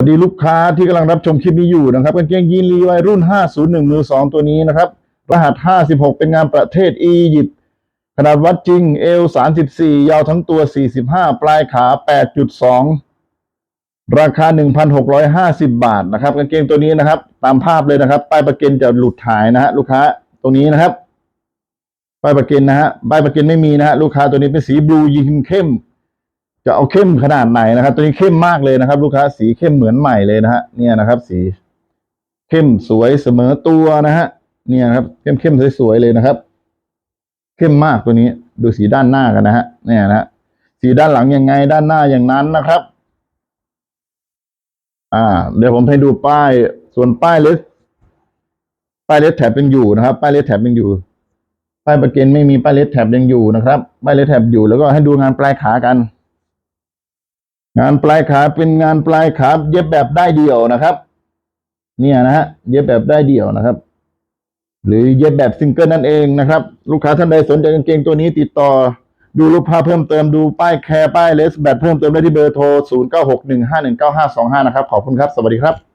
สวัสดีลูกค้าที่กำลังรับชมคลิปนี้อยู่นะครับกางเกงยีนลีวายรุ่น 501 มือ 2 ตัวนี้นะครับ รหัส 56 เป็นงานประเทศอียิปต์ขนาดวัดจริงเอล34 ยาวทั้งตัว 45 ปลายขา 8.2 ราคา 1,650 บาทนะครับกางเกงตัวนี้นะครับ ตามภาพเลยนะครับป้ายประกันจะหลุดหายนะฮะลูกค้าตรงนี้นะครับป้ายประกันนะฮะป้ายประกันไม่มีนะฮะลูกค้าตัวนี้เป็นสีบลูยิงเข้ม จะเอาเข้มขนาดไหนนะครับ ตัวนี้เข้มมากเลยนะครับ ลูกค้าสีเข้มเหมือนใหม่เลยนะฮะเนี่ยนะครับ สี เข้มสวยเสมอตัวนะฮะเนี่ยครับเข้มเข้มสวยๆเลยนะครับ เข้มมากตัวนี้ ดูสีด้านหน้ากันนะฮะเนี่ยนะฮะสีด้านหลังยังไงด้านหน้าอย่างนั้นนะครับ อ่า เดี๋ยวผมให้ดูป้าย ส่วนป้ายเลสป้ายเลสแถบยังอยู่นะครับ ป้ายเลสแถบยังอยู่ ป้ายประเกนไม่มีป้ายเลสแถบยังอยู่นะครับ ป้ายเลสแถบอยู่แล้วก็ให้ดูงานปลายขากัน งานปลายขาเป็นงานปลายขาเย็บแบบได้เดี่ยวนะครับ เนี่ยนะฮะเย็บแบบได้เดี่ยวนะครับ หรือเย็บแบบซิงเกิลนั่นเองนะครับ ลูกค้าท่านใดสนใจกางเกงตัวนี้ติดต่อดูรูปภาพเพิ่มเติมดูป้ายแคร์ป้ายเลสแบบเพิ่มเติมได้ที่เบอร์โทร 0961519525 นะครับ ขอบคุณครับ สวัสดีครับ